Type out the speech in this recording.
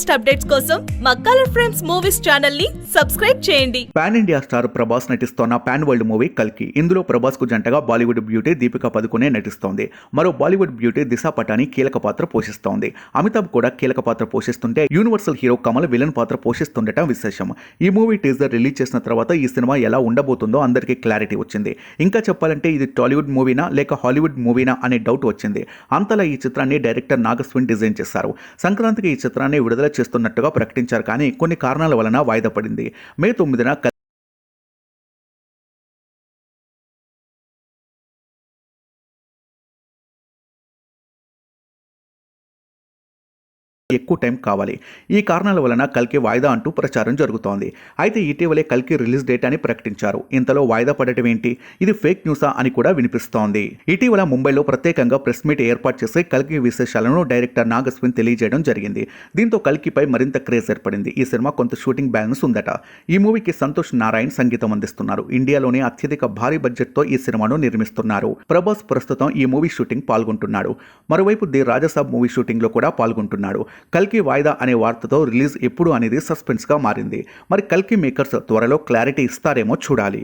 Latest updates కోసం మా colour frames movies ఛానల్ని సబ్స్క్రైబ్ చేయండి. పాన్ ఇండియా స్టార్ ప్రభాస్ నటిస్తోన్న పాన్ వరల్డ్ మూవీ కల్కి. ఇందులో ప్రభాస్కు జంటగా బాలీవుడ్ బ్యూటీ దీపికా పదుకునే నటిస్తోంది. మరో బాలీవుడ్ బ్యూటీ దిశా పటాని కీలక పాత్ర పోషిస్తోంది. అమితాబ్ కూడా కీలక పాత్ర పోషిస్తుంటే యూనివర్సల్ హీరో కమల్ విలన్ పాత్ర పోషిస్తుండటం విశేషం. ఈ మూవీ టీజర్ రిలీజ్ చేసిన తర్వాత ఈ సినిమా ఎలా ఉండబోతుందో అందరికీ క్లారిటీ వచ్చింది. ఇంకా చెప్పాలంటే ఇది టాలీవుడ్ మూవీనా లేక హాలీవుడ్ మూవీనా అనే డౌట్ వచ్చింది. అంతలా ఈ చిత్రాన్ని డైరెక్టర్ నాగస్విన్ డిజైన్ చేశారు. సంక్రాంతికి ఈ చిత్రాన్ని విడుదల చేస్తున్నట్టుగా ప్రకటించారు. కానీ కొన్ని కారణాల వలన వాయిదా పడింది. మే తొమ్మిదిన ఎక్కువ టైం కావాలి. ఈ కారణాల వలన కల్కి వాయిదా అంటూ ప్రచారం జరుగుతోంది. అయితే ఇటీవలే కల్కి రిలీజ్ డేట్ అని ప్రకటించారు. ఇంతలో వాయిదా పడటం ఏంటి? ఇది ఫేక్ న్యూసా అని కూడా వినిపిస్తోంది. ఇటీవల ముంబైలో ప్రత్యేకంగా ప్రెస్ మీట్ ఏర్పాటు చేసి కల్కి విశేషాలను డైరెక్టర్ నాగస్విన్ తెలియజేయడం జరిగింది. దీంతో కల్కిపై మరింత క్రేజ్ ఏర్పడింది. ఈ సినిమా కొంత షూటింగ్ బ్యాలెన్స్ ఉందట. ఈ మూవీకి సంతోష్ నారాయణ్ సంగీతం అందిస్తున్నారు. ఇండియాలోనే అత్యధిక భారీ బడ్జెట్తో ఈ సినిమాను నిర్మిస్తున్నారు. ప్రభాస్ ప్రస్తుతం ఈ మూవీ షూటింగ్ పాల్గొంటున్నాడు. మరోవైపు ది రాజసాబ్ మూవీ షూటింగ్లో కూడా పాల్గొంటున్నాడు. కల్కి వాయిదా అనే వార్తతో రిలీజ్ ఎప్పుడు అనేది సస్పెన్స్గా మారింది. మరి కల్కి మేకర్స్ త్వరలో క్లారిటీ ఇస్తారేమో చూడాలి.